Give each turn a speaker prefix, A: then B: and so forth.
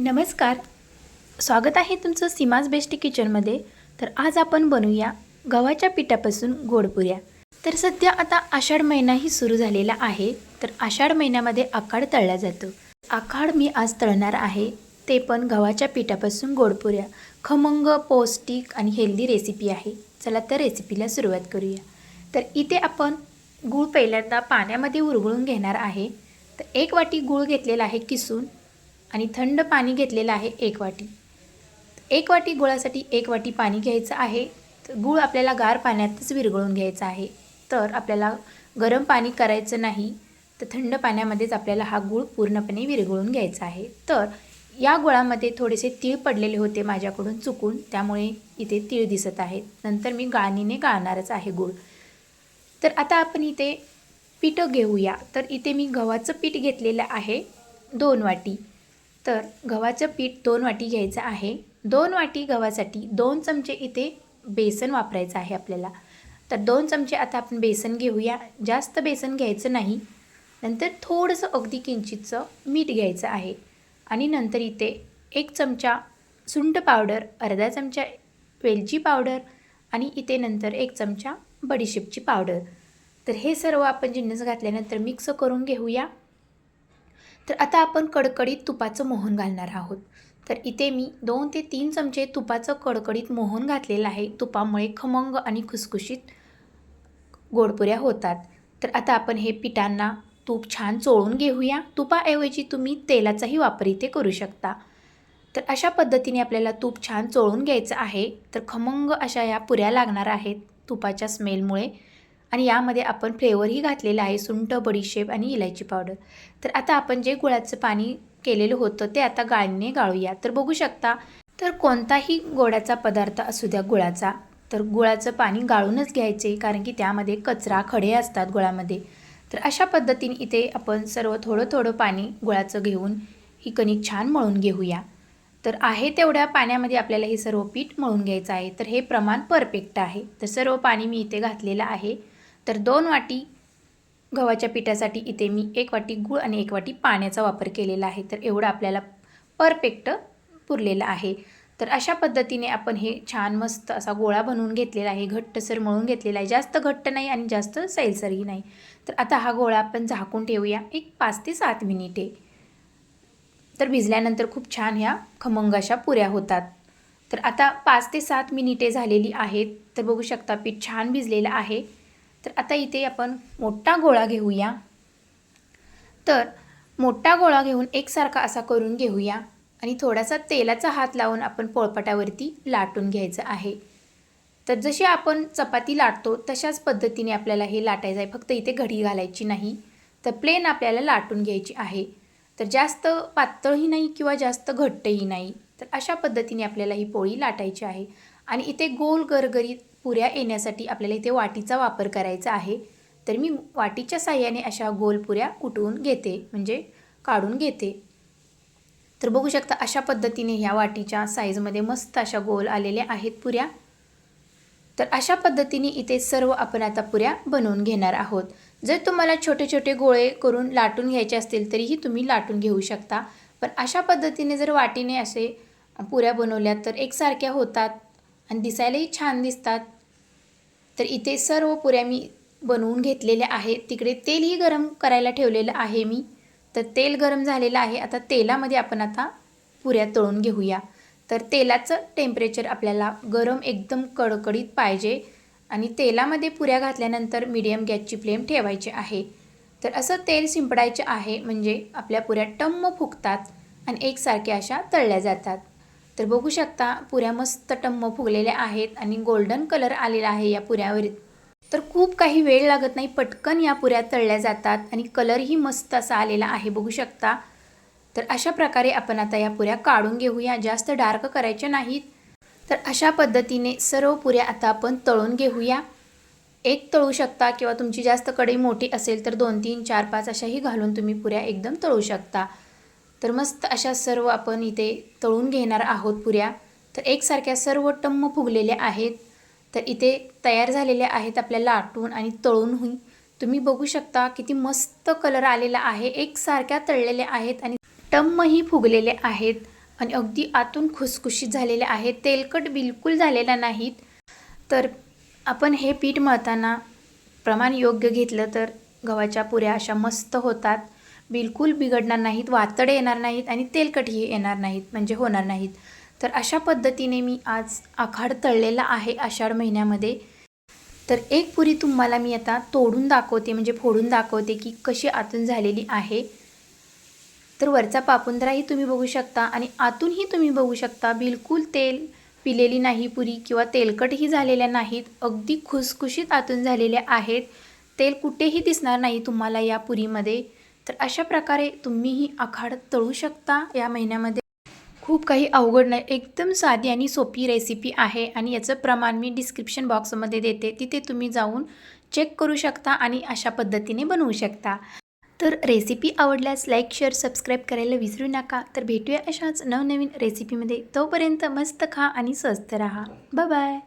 A: नमस्कार. स्वागत आहे तुमचं सीमाज बेस्ट किचनमध्ये. तर आज आपण बनवूया गव्हाच्या पिठापासून गोडपुऱ्या तर सध्या आता आषाढ महिनाही सुरू झालेला आहे तर आषाढ महिन्यामध्ये आखाड तळला जातो. आखाड मी आज तळणार आहे ते पण गव्हाच्या पिठापासून गोडपुऱ्या खमंग पौष्टिक आणि हेल्दी रेसिपी आहे. चला तर रेसिपीला सुरुवात करूया. तर इथे आपण गूळ पहिल्यांदा पाण्यामध्ये उरगळून घेणार आहे. तर एक वाटी गूळ घेतलेला आहे किसून. आणि थंड पाणी घेतलेलं आहे एक वाटी. एक वाटी गुळासाठी एक वाटी पाणी घ्यायचं आहे. तर गूळ आपल्याला गार पाण्यातच विरघळून घ्यायचा आहे. तर आपल्याला गरम पाणी करायचं नाही तर थंड पाण्यामध्येच आपल्याला हा गूळ पूर्णपणे विरघळून घ्यायचा आहे. तर या गुळामध्ये थोडेसे तीळ पडलेले होते माझ्याकडून चुकून त्यामुळे इथे तीळ दिसत आहेत. नंतर मी गाळणीने गाळणारच आहे गूळ. तर आता आपण इथे पीठ घेऊया. तर इथे मी गव्हाचं पीठ घेतलेलं आहे दोन वाटी. तर गव्हाचं पीठ दोन वाटी घ्यायचं आहे. दोन वाटी गव्हासाठी दोन चमचे इथे बेसन वापरायचं आहे आपल्याला. तर दोन चमचे आता आपण बेसन घेऊया. जास्त बेसन घ्यायचं नाही. नंतर थोडंसं अगदी किंचितचं मीठ घ्यायचं आहे. आणि नंतर इथे एक चमचा सुंठ पावडर अर्धा चमचा वेलची पावडर आणि इथे नंतर एक चमचा बडीशेपची पावडर. तर हे सर्व आपण जिन्नस घातल्यानंतर मिक्स करून घेऊया. तर आता आपण कडकडीत तुपाचं मोहन घालणार आहोत. तर इथे मी दोन ते तीन चमचे तुपाचं कडकडीत मोहन घातलेलं आहे. तुपामुळे खमंग आणि खुसखुशीत गोडपुऱ्या होतात. तर आता आपण हे पिठांना तूप छान चोळून घेऊया. तुपाऐवजी तुम्ही तेलाचाही वापर इथे करू शकता. तर अशा पद्धतीने आपल्याला तूप छान चोळून घ्यायचं आहे. तर खमंग अशा या पुऱ्या लागणार आहेत तुपाच्या स्मेलमुळे. आणि यामध्ये आपण फ्लेवरही घातलेला आहे सुंठ बडीशेप आणि इलायची पावडर. तर आता आपण जे गुळाचं पाणी केलेलं होतं ते आता गाळणीने गाळूया. तर बघू शकता तर कोणताही गोड्याचा पदार्थ असू द्या गुळाचा तर गुळाचं पाणी गाळूनच घ्यायचे कारण की त्यामध्ये कचरा खडे असतात गुळामध्ये. तर अशा पद्धतीने इथे आपण सर्व थोडं थोडं पाणी गुळाचं घेऊन ही कणिक छान मळून घेऊया. तर आहे तेवढ्या पाण्यामध्ये आपल्याला हे सर्व पीठ मळून घ्यायचं आहे. तर हे प्रमाण परफेक्ट आहे. तर सर्व पाणी मी इथे घातलेलं आहे. तर दोन वाटी गव्हाच्या पिठासाठी इथे मी एक वाटी गूळ आणि एक वाटी पाण्याचा वापर केलेला आहे. तर एवढं आपल्याला परफेक्ट पुरलेलं आहे. तर अशा पद्धतीने आपण हे छान मस्त असा गोळा बनवून घेतलेला आहे. घट्टसर मळून घेतलेला आहे. जास्त घट्ट नाही आणि जास्त सैलसरही नाही. तर आता हा गोळा आपण झाकून ठेवूया. एक पाच ते सात मिनिटे. तर भिजल्यानंतर खूप छान ह्या खमंग अशा पुऱ्या होतात. तर आता पाच ते सात मिनिटे झालेली आहेत. तर बघू शकता पीठ छान भिजलेलं आहे. तर आता इथे आपण मोठा गोळा घेऊया. तर मोठा गोळा घेऊन एकसारखा असा करून घेऊया आणि थोडासा तेलाचा हात लावून आपण पोळपाटावरती लाटून घ्यायचं आहे. तर जशी आपण चपाती लाटतो तशाच पद्धतीने आपल्याला हे लाटायचं आहे. फक्त इथे घडी घालायची नाही. तर प्लेन आपल्याला लाटून घ्यायची आहे. तर जास्त पातळही नाही किंवा जास्त घट्टही नाही. तर अशा पद्धतीने आपल्याला ही पोळी लाटायची आहे. आणि इथे गोल गरगरीत पुऱ्या येण्यासाठी आपल्याला इथे वाटीचा वापर करायचा आहे. तर मी वाटीच्या साह्याने अशा गोल पुऱ्या कुटवून घेते म्हणजे काढून घेते. तर बघू शकता अशा पद्धतीने ह्या वाटीच्या साईजमध्ये मस्त अशा गोल आलेल्या आहेत पुऱ्या. तर अशा पद्धतीने इथे सर्व आपण आता पुऱ्या बनवून घेणार आहोत. जर तुम्हाला छोटे छोटे गोळे करून लाटून घ्यायचे असतील तरीही तुम्ही लाटून घेऊ शकता. पण अशा पद्धतीने जर वाटीने असे पुऱ्या बनवल्या तर एकसारख्या होतात आणि दिसायलाही छान दिसतात. तर इथे सर्व पुऱ्या मी बनवून घेतलेल्या आहेत. तिकडे तेलही गरम करायला ठेवलेलं आहे मी. तर तेल गरम झालेलं आहे. आता तेलामध्ये आपण आता पुऱ्या तळून घेऊया. तर तेलाचं टेम्परेचर आपल्याला गरम एकदम कडकडीत पाहिजे आणि तेलामध्ये पुऱ्या घातल्यानंतर मीडियम गॅसची फ्लेम ठेवायची आहे. तर असं तेल शिंपडायचे आहे. म्हणजे आपल्या पुऱ्या टम्म फुगतात आणि एकसारख्या अशा तळल्या जातात. तर बघू शकता पुऱ्या मस्त टम्म फुगलेल्या आहेत आणि गोल्डन कलर आलेला आहे या पुऱ्यावर. तर खूप काही वेळ लागत नाही पटकन या पुऱ्या तळल्या जातात आणि कलरही मस्त असा आलेला आहे बघू शकता. तर अशा प्रकारे आपण आता या पुऱ्या काढून घेऊया जास्त डार्क करायच्या नाहीत. तर अशा पद्धतीने सर्व पुऱ्या आता आपण तळून घेऊया. एक तळू शकता किंवा तुमची जास्त कढई मोठी असेल तर दोन तीन चार पाच अशाही घालून तुम्ही पुऱ्या एकदम तळू शकता. तर मस्त अशा सर्व आपण इथे तळून घेणार आहोत पुऱ्या. तर एकसारख्या सर्व टम्म फुगलेल्या आहेत. तर इथे तयार झालेल्या आहेत आपल्या लाटून आणि तळूनही तुम्ही बघू शकता किती मस्त कलर आलेला आहे. एकसारख्या तळलेल्या आहेत आणि टम्मही फुगलेले आहेत. आणि अगदी आतून खुसखुशीत झालेले आहेत. तेलकट बिलकुल झालेला नाहीत. तर आपण हे पीठ मळताना प्रमाण योग्य घेतलं तर गव्हाच्या पुऱ्या अशा मस्त होतात. बिलकुल बिघडणार नाहीत वातडे येणार नाहीत आणि तेलकटही येणार नाहीत म्हणजे होणार नाहीत. तर अशा पद्धतीने मी आज आखाड तळलेला आहे आषाढ महिन्यामध्ये. तर एक पुरी तुम्हाला मी आता तोडून दाखवते म्हणजे फोडून दाखवते की कशी आतून झालेली आहे. तर वरचा पापुंद्राही तुम्ही बघू शकता आणि आतूनही तुम्ही बघू शकता बिलकुल तेल पिलेली नाही पुरी किंवा तेलकटही झालेल्या नाहीत अगदी खुसखुशीत आतून झालेल्या आहेत. तेल कुठेही दिसणार नाही तुम्हाला या पुरीमध्ये. तर अशा प्रकारे तुम्हीही आखाड तळू शकता या महिन्यामध्ये. खूप काही अवघड नाही एकदम साधी आणि सोपी रेसिपी आहे आणि याचं प्रमाण मी डिस्क्रिप्शन बॉक्समध्ये देते. तिथे तुम्ही जाऊन चेक करू शकता आणि अशा पद्धतीने बनवू शकता. तर रेसिपी आवडल्यास लाईक शेअर सबस्क्राईब करायला विसरू नका. तर भेटूया अशाच नवनवीन रेसिपीमध्ये तोपर्यंत मस्त खा आणि स्वस्त राहा. बाय